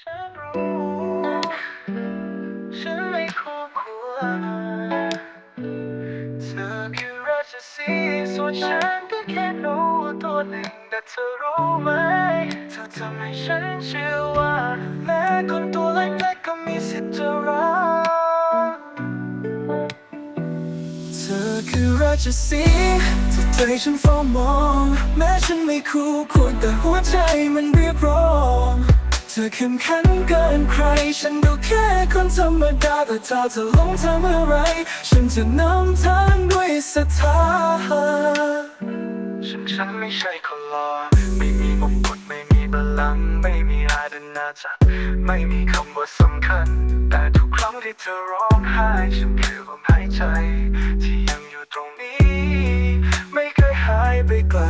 ฉันรู้ฉันไม่คู่ควรเธอคือราชสีส่วนฉันก็แค่หนูตัวหนึ่งแต่เธอรู้ไหมเธอทำให้ฉันเชื่อว่าแม้คนตัวเล็กๆก็มีสิทธิ์จะรักเธอคือราชสีห์ที่ใจฉันเฝ้ามอง แม้ฉันไม่คู่ควรแต่หัวใจมันเรียกร้อง ธอเข้มแข็งเกินใคร ฉันก็แค่คนธรรมดาแต่เธอจะลงทำอะไร ฉันจะนำทางด้วยศรัทธาฉันฉันไม่ใช่คนหล่อไม่มีมงกุฎไม่มีบัลลังก์ไม่มีอาดนาจักรไม่มีคำว่าสำคัญ แต่ทุกครั้งที่เธอร้องไห้ ฉันคือลมหายใจ ที่ยังอยู่ตรงนี้ายไปไกล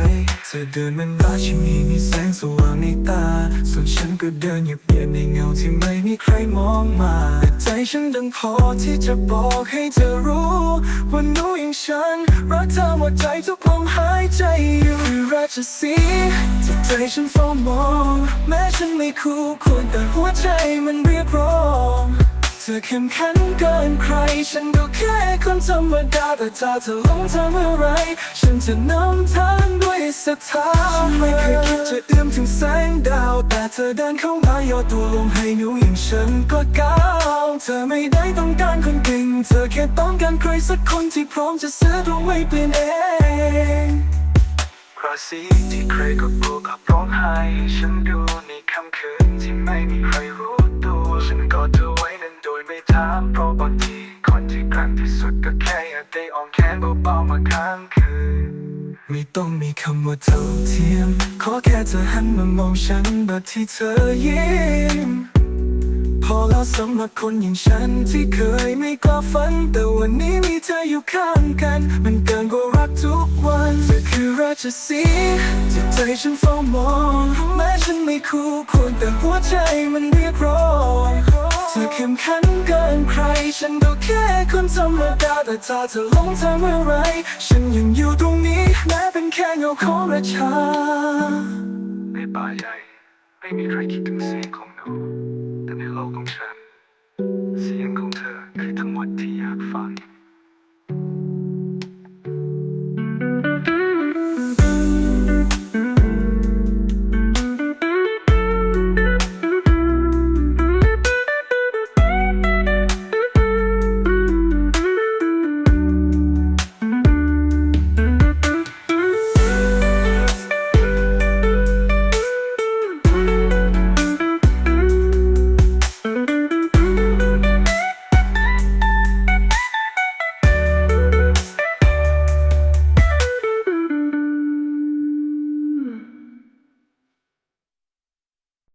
เธอเดินมันราชินีมีแสงสว่างในตา ส่วนฉันก็เดินเงียบๆในเงาที่ไม่มีใครมองมาแต่ใจฉันดังพอที่จะบอกให้เธอรู้ว่าหนูอย่างฉัน รักเธอหมดใจทุกลมหายใจอยู่คือราชสีที่ใจฉันเฝ้ามอง แม้ฉันไม่คู่ควรแต่หัวใจมันเรียกร้อง เธอเข้มแข็งเกินใคร ฉันก็แค่คนธรรมดาแต่ถ้าเธอลงทำอะไร ฉันจะนำทางด้วยศรัทธาฉันไม่เคยคิดจะเอื้อมถึงแสงดาว แต่เธอเดินเข้ามาย่อตัวลงให้หนูอย่างฉันก็ก้าวเธอไม่ได้ต้องการคนเก่ง เธอแค่ต้องการใครสักคนที่พร้อมจะซื้อตัวไว้เปลี่ยนเองราศีที่ใครก็กลัวกับร้องไห้ฉันดูในค่ำคืน ทีคนที่กลางที่สุดก็แค่อยากได้ออมแขนเบาๆมาค้างคืนไม่ต้องมีคำว่าเท่าเทียม ขอแค่เธอหันมามองฉันแบบที่เธอยิ้ม พอแล้วสำหรับคนอย่างฉันที่เคยไม่กล้าฝัน แต่วันนี้มีเธออยู่ข้างกัน มันเกินกว่ารักทุกวันเธอคือราชสีที่ใจฉันเฝ้ามองแม้ฉันไม่คู่ควรแต่หัวใจมันเรียกร้อง เธอเข้มขันเกินใคร ฉันก็แค่คนธรรมดาแต่ถ้าเธอลงทางเมื่อไร ฉันยังอยู่ตรงนี้แม้เป็นแค่เงาของราชาในป่าใหญ่ไม่มีใครคิดถึงเสียงของหนูแต่ในโลกของฉัน